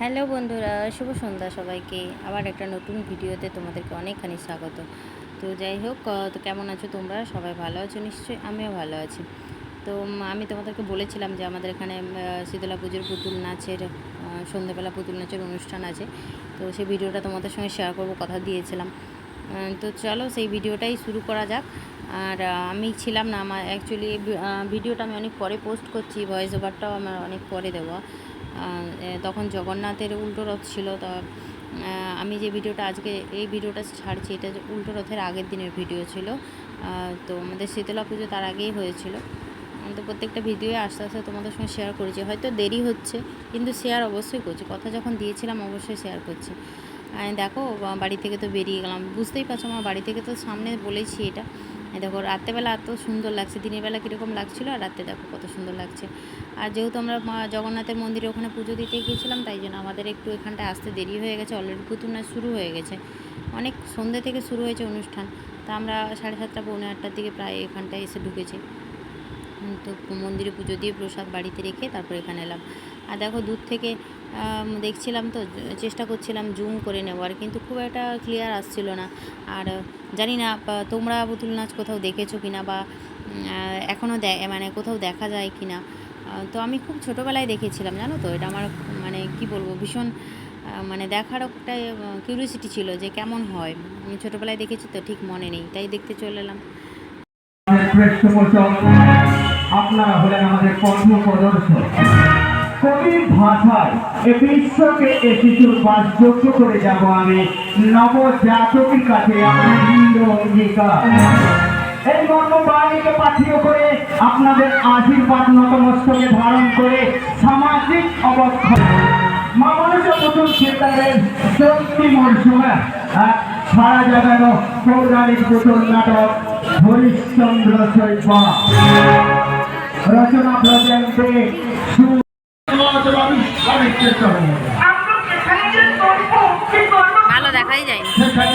Hello বন্ধুরা, শুভ সন্ধ্যা সবাইকে। আবার একটা নতুন ভিডিওতে তোমাদেরকে অনেকখানি স্বাগত। তো যাই হোক তো কেমন আছো তোমরা? সবাই ভালো আছো? নিশ্চয়ই আমিও ভালো আছি। তো আমি তোমাদেরকে বলেছিলাম যে আমাদের এখানে শীতলা পুজোর পুতুল নাচের সন্ধ্যেবেলা পুতুল নাচের অনুষ্ঠান আছে। তো সেই ভিডিওটা তোমাদের সঙ্গে শেয়ার করব কথা দিয়েছিলাম। তো চলো সেই ভিডিওটাই শুরু করা যাক। আর আমি ছিলাম না, আমার অ্যাকচুয়ালি ভিডিওটা আমি অনেক পরে পোস্ট করছি ভয়েস ওভারটাও আমার অনেক পরে দেওয়া। তখন জগন্নাথের উল্টো রথ ছিল, তো আমি যে ভিডিওটা আজকে, এই ভিডিওটা ছাড়ছি, এটা উল্টো রথের আগের দিনের ভিডিও ছিল। তো আমাদের শীতলা পুজো তার আগেই হয়েছিল। তো প্রত্যেকটা ভিডিও আস্তে আস্তে তোমাদের সঙ্গে শেয়ার করেছি। হয়তো দেরি হচ্ছে, কিন্তু শেয়ার অবশ্যই করছি। কথা যখন দিয়েছিলাম, অবশ্যই শেয়ার করছি। দেখো বাড়ি থেকে তো বেরিয়ে গেলাম। বুঝতেই পারছ, আমার বাড়ি থেকে তো সামনে বলেছি এটা। দেখো রাত্রেবেলা এত সুন্দর লাগছে, দিনের বেলা কীরকম লাগছিল আর রাত্রে দেখো কত সুন্দর লাগছে। আর যেহেতু আমরা জগন্নাথের মন্দিরে ওখানে পুজো দিতে গিয়েছিলাম, তাই জন্য আমাদের একটু এখানটায় আসতে দেরি হয়ে গেছে অলরেডি পুতুল নাচ শুরু হয়ে গেছে। অনেক সন্ধ্যে থেকে শুরু হয়েছে অনুষ্ঠান, তা আমরা সাড়ে সাতটা, পৌনে আটটার দিকে প্রায় এখানটায় এসে ঢুকেছি। তো মন্দিরে পুজো দিয়ে প্রসাদ বাড়িতে রেখে তারপর এখানে এলাম। আর দেখো দূর থেকে দেখছিলাম তো, চেষ্টা করছিলাম জুম করে নেওয়ার, কিন্তু খুব একটা ক্লিয়ার আসছিল না। আর, জানি না তোমরা পুতুল নাচ কোথাও দেখেছ কি না বা এখনও দে মানে কোথাও দেখা যায় কি না তো আমি খুব ছোটোবেলায় দেখেছিলাম, জানো তো? এটা আমার মানে কি বলব, ভীষণ মানে দেখার একটা কিউরিয়াসিটি ছিল যে কেমন হয়। আমি ছোটোবেলায় দেখেছি তো, ঠিক মনে নেই, তাই দেখতে চলে এলাম। আপনারা হলেন আমাদের পথ প্রদর্শক। কবির ভাষায় এ বিশ্বকে এ শিশুর করে যাব আমি নবজাতকের কাছে এই মর্মবাণীকে পাঠিয়ে করে আপনাদের আশীর্বাদ নতমস্তকে ধারণ করে সামাজিক অবক্ষয় মানুষের চিন্তারের চলতি মরশুমে সারা জাগানো পৌরাণিক পুতুল নাটক হরিশ্চন্দ্র রচনা প্রজন্মে ভালো দেখাই যায়। সেখানে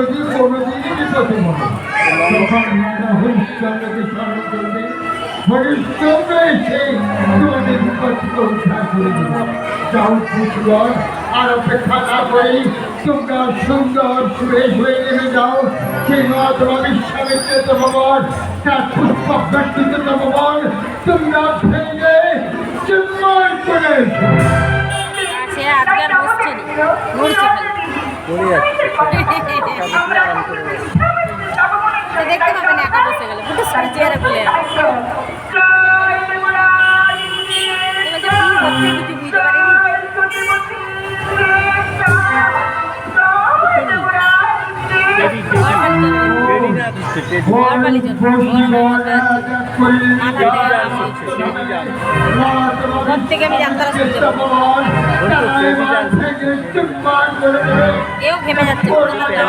যদি কোনোদিনই আমরা হরিশ্চন্দ্রকে স্মরণ করবে হরিশ্চন্দ্র এসে তোমাদের বিপদকে উদ্ধার করে দেবে যাও পুত্র আর অপেক্ষা না করে তোমরা সুন্দর সুরেশ হয়ে নেমে যাও সেই মহাত্মা বিশ্বামিত্র ভগবান তার পুষ্প ব্যক্তিত্ব ভগবান তোমরা ভেঙে চিন্ময় করে এসো। সে বসছে না নড়ছে যাচ্ছে। দেখতে পাবেন একা বসে গেলে। বলে ঘর থেকে আমি যাত্রা শুনতে এও ঘেমে যাচ্ছে ওনার গা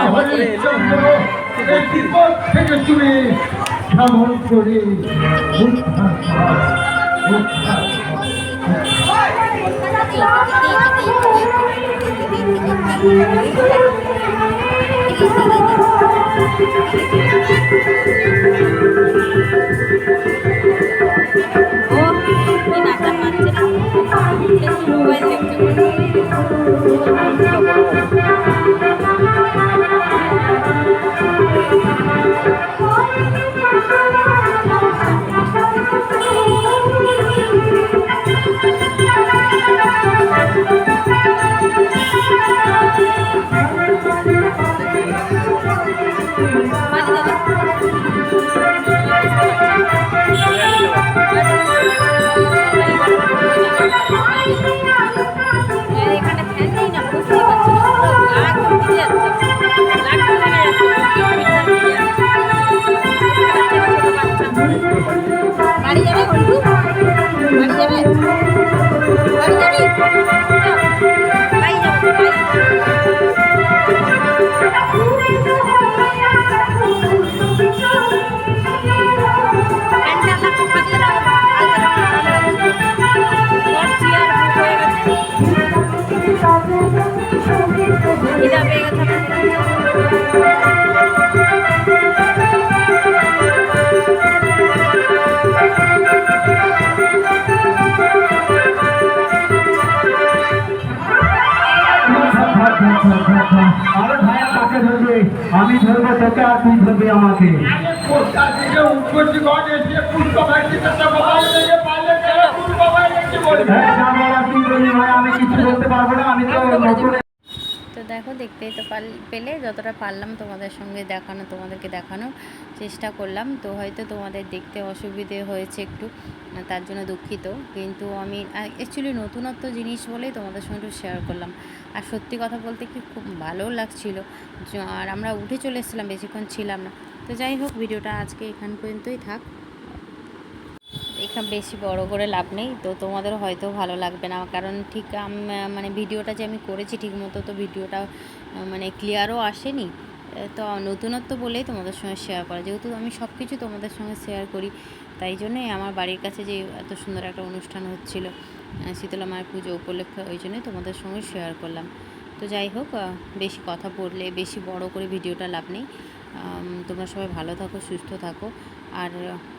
বাড়ি যাবে কন্টু বাড়ি যাবে? আরে ভাইয়া তাকে ধরবে, আমি ধরবো, তোকে আর তুই ধরবি আমাকে। হ্যাঁ আমি কিছু বলতে পারব না, আমি তো নতুন দেখতেই তো পাল- পেলে যতটা পারলাম তোমাদের সঙ্গে দেখানো, তোমাদেরকে দেখানোর চেষ্টা করলাম। তো হয়তো তোমাদের দেখতে অসুবিধে হয়েছে একটু তার জন্য দুঃখিত। কিন্তু আমি অ্যাকচুয়ালি নতুনত্ব জিনিস বলেই তোমাদের সঙ্গে একটু শেয়ার করলাম। আর সত্যি কথা বলতে কি খুব ভালোও লাগছিল। আর আমরা উঠে চলে এসেছিলাম, বেশিক্ষণ ছিলাম না। তো যাই হোক, ভিডিওটা আজকে এখান পর্যন্তই থাক। এখানে বেশি বড় করে লাভ নেই, তো তোমাদেরও হয়তো ভালো লাগবে না। কারণ ঠিক মানে ভিডিওটা যে আমি করেছি ঠিক মতো তো ভিডিওটা মানে ক্লিয়ারও আসেনি। তো নতুনত্ব বলেই তোমাদের সঙ্গে শেয়ার করা। যেহেতু আমি সব কিছু তোমাদের সঙ্গে শেয়ার করি, তাই জন্যই আমার বাড়ির কাছে যে এত সুন্দর একটা অনুষ্ঠান হচ্ছিল শীতলা মায়ের পুজো উপলক্ষে, ওই জন্যই তোমাদের সঙ্গে শেয়ার করলাম। তো যাই হোক বেশি কথা বললে, বেশি বড় করে ভিডিওটা লাভ নেই। তোমরা সবাই ভালো থাকো, সুস্থ থাকো। আর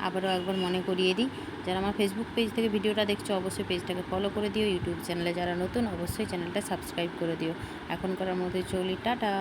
আবারও একবার মনে করিয়ে দিই যারা আমার ফেসবুক পেজ থেকে ভিডিওটা দেখছ, অবশ্যই পেজটাকে ফলো করে দিও। ইউটিউব চ্যানেলে যারা নতুন, অবশ্যই চ্যানেলটা সাবস্ক্রাইব করে দিও। এখনকার মধ্যে চলি, টাটা।